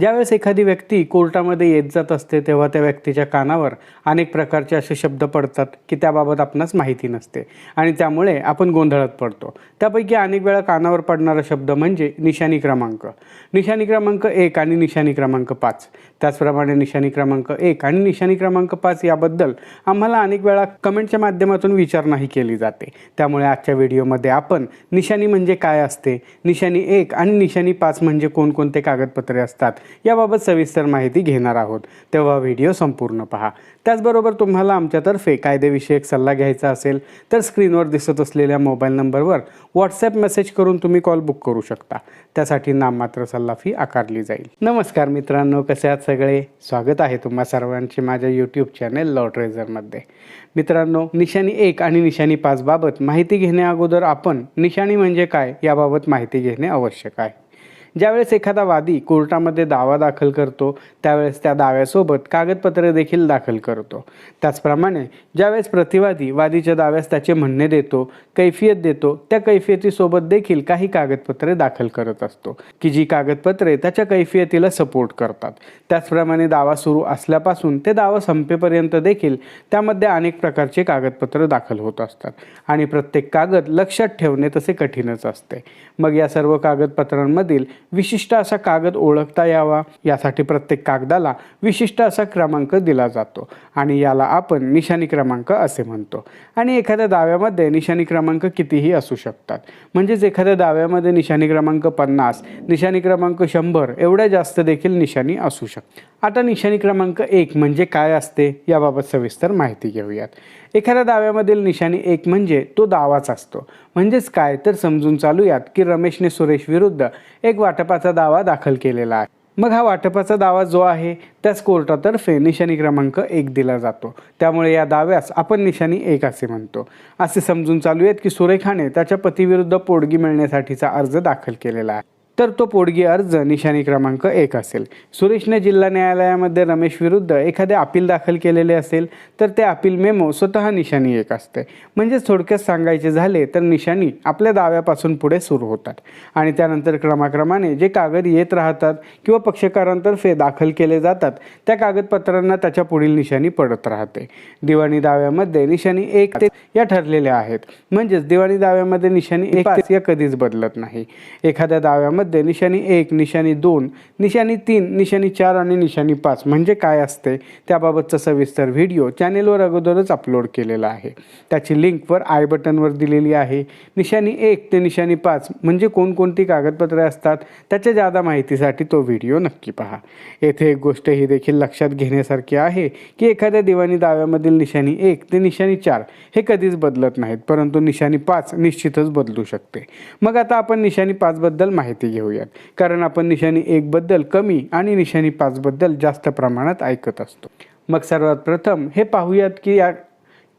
ज्यावेळेस एखादी व्यक्ती कोर्टामध्ये येत जात असते तेव्हा त्या व्यक्तीच्या कानावर अनेक प्रकारचे असे शब्द पडतात की त्याबाबत आपणास माहिती नसते आणि त्यामुळे आपण गोंधळात पडतो. त्यापैकी अनेक वेळा कानावर पडणारा शब्द म्हणजे निशाणी क्रमांक. निशाणी क्रमांक एक आणि निशाणी क्रमांक पाच. त्याचप्रमाणे निशाणी क्रमांक एक आणि निशाणी क्रमांक पाच याबद्दल आम्हाला अनेक वेळा कमेंटच्या माध्यमातून विचारणाही केली जाते. त्यामुळे आजच्या व्हिडिओमध्ये आपण निशाणी म्हणजे काय असते निशाणी एक आणि निशाणी पाच म्हणजे कोणकोणते कागदपत्रे असतात याबाबत सविस्तर माहिती घेणार आहोत. तेव्हा व्हिडिओ संपूर्ण पहा. त्याचबरोबर तुम्हाला आमच्यातर्फे कायदेविषयक सल्ला घ्यायचा असेल तर स्क्रीनवर दिसत असलेल्या मोबाईल नंबरवर व्हॉट्सॲप मेसेज करून तुम्ही कॉल बुक करू शकता. त्यासाठी नाममात्र सल्ला फी आकारली जाईल. नमस्कार मित्रांनो कसे आहात सगळे स्वागत आहे तुम्हा सर्वांचे माझ्या यूट्यूब चॅनेल लॉ ट्रेझरमध्ये मित्रांनो निशाणी एक आणि निशाणी पाच बाबत माहिती घेण्या अगोदर आपण निशाणी म्हणजे काय याबाबत माहिती घेणे आवश्यक आहे. ज्यावेळेस एखादा वादी कोर्टामध्ये दावा दाखल करतो त्यावेळेस त्या दाव्यासोबत कागदपत्रे देखील दाखल करतो. त्याचप्रमाणे ज्यावेळेस प्रतिवादी वादीच्या दाव्यास त्याचे म्हणणे देतो कैफियत देतो त्या कैफियतीसोबत देखील काही कागदपत्रे दाखल करत असतो. की जी कागदपत्रे त्याच्या कैफियतीला सपोर्ट करतात. त्याचप्रमाणे दावा सुरू असल्यापासून ते दावा संपेपर्यंत देखील त्यामध्ये अनेक प्रकारचे कागदपत्र दाखल होत असतात. आणि प्रत्येक कागद लक्षात ठेवणे तसे कठीणच असते. मग या सर्व कागदपत्रांमधील विशिष्ट असा कागद ओळखता यावा. यासाठी प्रत्येक कागदाला विशिष्ट असा क्रमांक दिला जातो आणि याला आपण निशाणी क्रमांक असे म्हणतो. आणि एखाद्या दाव्यामध्ये निशाणी क्रमांक कितीही असू शकतात. म्हणजेच एखाद्या दाव्यामध्ये निशाणी क्रमांक पन्नास निशाणी क्रमांक शंभर एवढ्या जास्त देखील निशाणी असू शकतात. आता निशाणी क्रमांक एक म्हणजे काय असते याबाबत सविस्तर माहिती घेऊयात. एखाद्या दाव्यामधील निशाणी एक म्हणजे तो दावाच असतो. म्हणजेच काय? तर समजून चालूयात की रमेशने सुरेश विरुद्ध एक वाटपाचा दावा दाखल केलेला आहे. मग हा वाटपाचा दावा जो आहे त्याच कोर्टातर्फे निशाणी क्रमांक एक दिला जातो. त्यामुळे या दाव्यास आपण निशाणी एक असे म्हणतो. असे समजून चालूयात की सुरेखाने त्याच्या पतीविरुद्ध पोडगी मिळण्यासाठीचा अर्ज दाखल केलेला आहे. तर तो पोडगी अर्ज निशाणी क्रमांक एक असेल. सुरेशने जिल्हा न्यायालयामध्ये रमेश विरुद्ध एखादे अपील दाखल केलेले असेल तर ते अपील मेमो स्वतः निशाणी एक असते. म्हणजेच थोडक्यात सांगायचे झाले तर निशाणी आपल्या दाव्यापासून पुढे सुरू होतात. आणि त्यानंतर क्रमाक्रमाने जे कागद येत राहतात किंवा पक्षकारांतर्फे दाखल केले जातात त्या कागदपत्रांना त्याच्या पुढील निशाणी पडत राहते. दिवाणी दाव्यामध्ये निशाणी एक ते या ठरलेल्या आहेत. म्हणजेच दिवाणी दाव्यामध्ये निशाणी एक या कधीच बदलत नाही. एखाद्या दाव्यामध्ये निशाणीमध्ये निशाणी एक निशाणी दोन निशाणी तीन निशाणी चार आणि निशाणी पाच म्हणजे काय असते? त्याबाबतचा सविस्तर व्हिडिओ चॅनेलवर अगोदरच अपलोड केलेला आहे. त्याची लिंकवर आय बटनवर दिलेली आहे. निशाणी एक ते निशाणी पाच म्हणजे कोणकोणती कागदपत्रे असतात? त्याच्या जादा माहितीसाठी तो व्हिडिओ नक्की पहा. येथे एक गोष्ट ही देखील लक्षात घेण्यासारखी आहे की एखाद्या दिवाणी दाव्यामधील निशाणी एक ते निशाणी चार हे कधीच बदलत नाहीत परंतु निशाणी पाच निश्चितच बदलू शकते. मग आता आपण निशाणी पाचबद्दल माहिती घेऊयात. कारण आपण निशाणी एकबद्दल कमी आणि निशाणी पाचबद्दल जास्त प्रमाणात ऐकत असतो. मग सर्वात प्रथम हे पाहूयात की या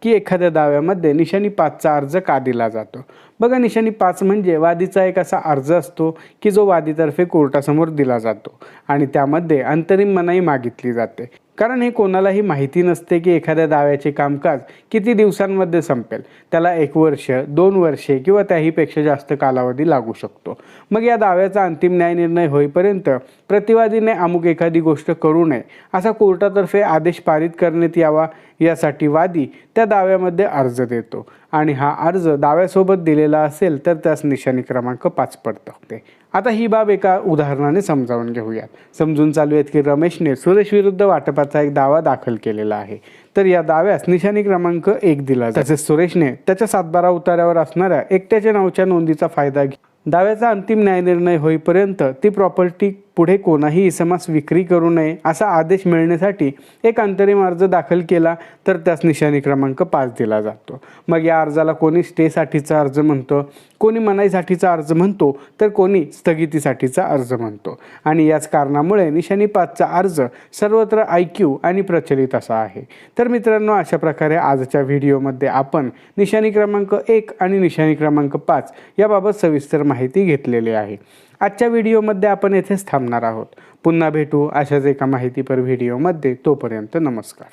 की एखाद्या दाव्यामध्ये निशाणी पाचचा अर्ज का दिला जातो? बघा निशाणी पाच म्हणजे वादीचा एक असा अर्ज असतो की जो वादीतर्फे कोर्टासमोर दिला जातो आणि त्यामध्ये अंतरिम मनाई मागितली जाते. कारण हे कोणालाही माहिती नसते की एखाद्या दाव्याचे कामकाज किती दिवसांमध्ये संपेल. त्याला एक वर्ष दोन वर्षे किंवा त्याहीपेक्षा जास्त कालावधी लागू शकतो. मग या दाव्याचा अंतिम न्यायनिर्णय होईपर्यंत प्रतिवादीने अमुक एखादी गोष्ट करू नये असा कोर्टातर्फे आदेश पारित करण्यात यावा यासाठी वादी त्या दाव्यामध्ये अर्ज देतो. आणि हा अर्ज दाव्यासोबत दिलेला असेल तर त्यास निशाणी क्रमांक पाच पडतं. आता ही बाब एका उदाहरणाने समजावून घेऊयात. समजून चालू आहेत की रमेशने सुरेश विरुद्ध वाटपाचा एक दावा दाखल केलेला आहे. तर या दाव्यास निशाणी क्रमांक एक दिला तसेच सुरेशने त्याच्या सातबारा उतार्यावर असणाऱ्या एकट्याच्या नावच्या नोंदीचा फायदा घे दाव्याचा अंतिम न्यायनिर्णय होईपर्यंत ती प्रॉपर्टी पुढे कोणाही इसमास विक्री करू नये असा आदेश मिळण्यासाठी एक अंतरिम अर्ज दाखल केला तर त्यास निशाणी क्रमांक पाच दिला जातो. मग या अर्जाला कोणी स्टेसाठीचा अर्ज म्हणतो कोणी मनाईसाठीचा अर्ज म्हणतो तर कोणी स्थगितीसाठीचा अर्ज म्हणतो. आणि याच कारणामुळे निशाणी पाचचा अर्ज सर्वत्र ऐक्यू आणि प्रचलित असा आहे. तर मित्रांनो अशा प्रकारे आजच्या व्हिडिओमध्ये आपण निशाणी क्रमांक एक आणि निशाणी क्रमांक पाच याबाबत सविस्तर माहिती घेतलेली आहे. आजच्या व्हिडिओमध्ये आपण येथेच थांबणार आहोत. पुन्हा भेटू अशाच एका माहितीपर व्हिडिओमध्ये. तोपर्यंत नमस्कार.